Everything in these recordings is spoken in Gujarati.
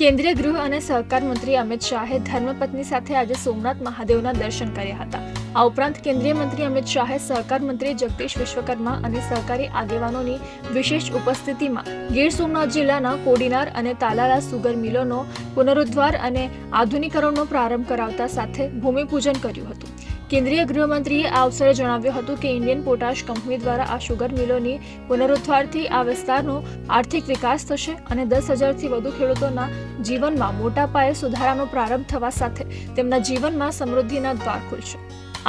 કેન્દ્રીય ગૃહ અને સહકાર મંત્રી અમિત શાહે ધર્મપત્ની સાથે આજે સોમનાથ મહાદેવના દર્શન કર્યા હતા. આ ઉપરાંત કેન્દ્રીય મંત્રી અમિત શાહે સહકાર મંત્રી જગદીશ વિશ્વકર્મા અને સહકારી આગેવાનોની વિશેષ ઉપસ્થિતિમાં ગીર સોમનાથ જિલ્લાના કોડીનાર અને તાલાલા સુગર મિલોનો પુનરુદ્ધાર અને આધુનિકરણનો પ્રારંભ કરાવતા સાથે ભૂમિપૂજન કર્યું હતું. કેન્દ્રીય ગૃહમંત્રીએ આ અવસરે જણાવ્યું હતું કે ઇન્ડિયન પોટાશ કંપની દ્વારા આ શુગર મિલોની પુનરુદ્ધારથી આ વિસ્તારનો આર્થિક વિકાસ થશે અને દસ હજારથી વધુ ખેડૂતોના જીવનમાં મોટા પાયે સુધારાનો પ્રારંભ થવા સાથે તેમના જીવનમાં સમૃદ્ધિના દ્વાર ખુલશે.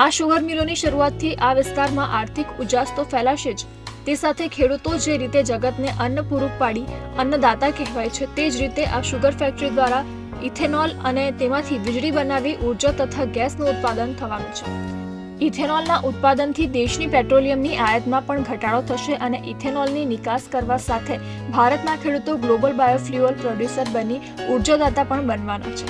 આ શુગર મિલોની શરૂઆતથી આ વિસ્તારમાં આર્થિક ઉજાસ તો ફેલાશે જ. તે સાથે ખેડૂતો જે રીતે જગતને અન્ન પૂરું પાડી અન્નદાતા કહેવાય છે, તે જ રીતે આ શુગર ફેક્ટરી દ્વારા ઇથેનોલ અને તેમાંથી વીજળી બનાવી ઊર્જા તથા ગેસનું ઉત્પાદન થવાનું છે. ઇથેનોલના ઉત્પાદનથી દેશની પેટ્રોલિયમની આયાતમાં પણ ઘટાડો થશે અને ઇથેનોલની નિકાસ કરવા સાથે ભારતના ખેડૂતો ગ્લોબલ બાયોફ્યુઅલ પ્રોડ્યુસર બની ઉર્જાદાતા પણ બનવાના છે.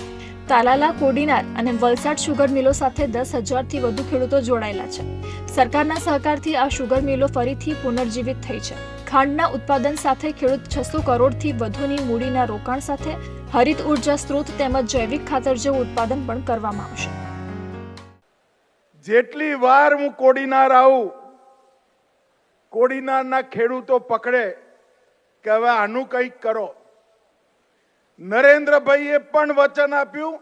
તાલાલા, કોડીનાર અને વલસાડ શુગર મિલો સાથે દસ હજારથી વધુ ખેડૂતો જોડાયેલા છે. સરકારના સહકારથી આ શુગર મિલો ફરીથી પુનર્જીવિત થઈ છે. ખાંડના ઉત્પાદન સાથે ખેડૂત છસો કરોડથી વધુની મૂડીના રોકાણ સાથે હરિત ઊર્જા સ્ત્રોત તેમજ જૈવિક ખાતર જેવું ઉત્પાદન પણ કરવામાં આવશે. જેટલી વાર હું કોડીનાર આવું, કોડીનારના ખેડૂતો પકડે કે હવે આનું કંઈક કરો. નરેન્દ્રભાઈએ પણ વચન આપ્યું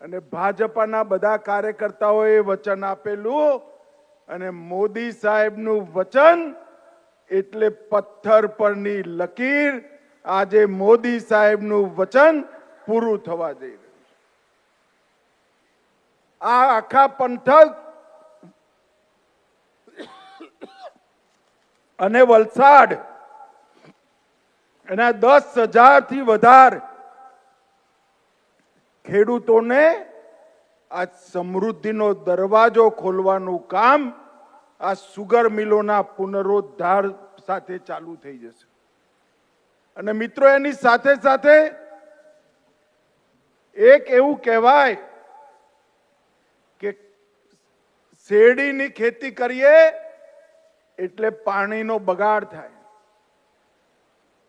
અને ભાજપાના બધા કાર્યકર્તાઓએ વચન આપેલું અને મોદી સાહેબનું વચન એટલે પથ્થર પરની લકીર આજે મોદી સાહેબનું વચન પૂરું થવા જઈ રહ્યું આ આખા પંથક અને વલસાડ એના દસ હજારથી વધારે ખેડૂતોને આ સમૃદ્ધિનો દરવાજો ખોલવાનું કામ આ સુગર મિલોના પુનરોદ્ધાર સાથે ચાલુ થઈ જશે. અને મિત્રો, એની સાથે સાથે એક એવું કહેવાય કે શેરડીની ખેતી કરીએ એટલે પાણીનો બગાડ થાય.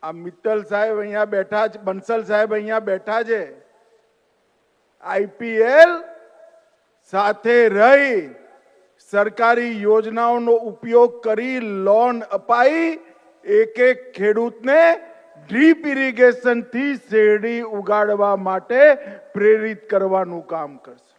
આ મિત્તલ સાહેબ અહીંયા બેઠા છે બંસલ સાહેબ અહીંયા બેઠા છે. આઈપીએલ સાથે રહી સરકારી યોજનાઓનો ઉપયોગ કરી લોન અપાઈ એક એક ખેડૂતને ડ્રીપ ઇરિગેશનથી શેરડી ઉગાડવા માટે પ્રેરિત કરવાનું કામ કરશે.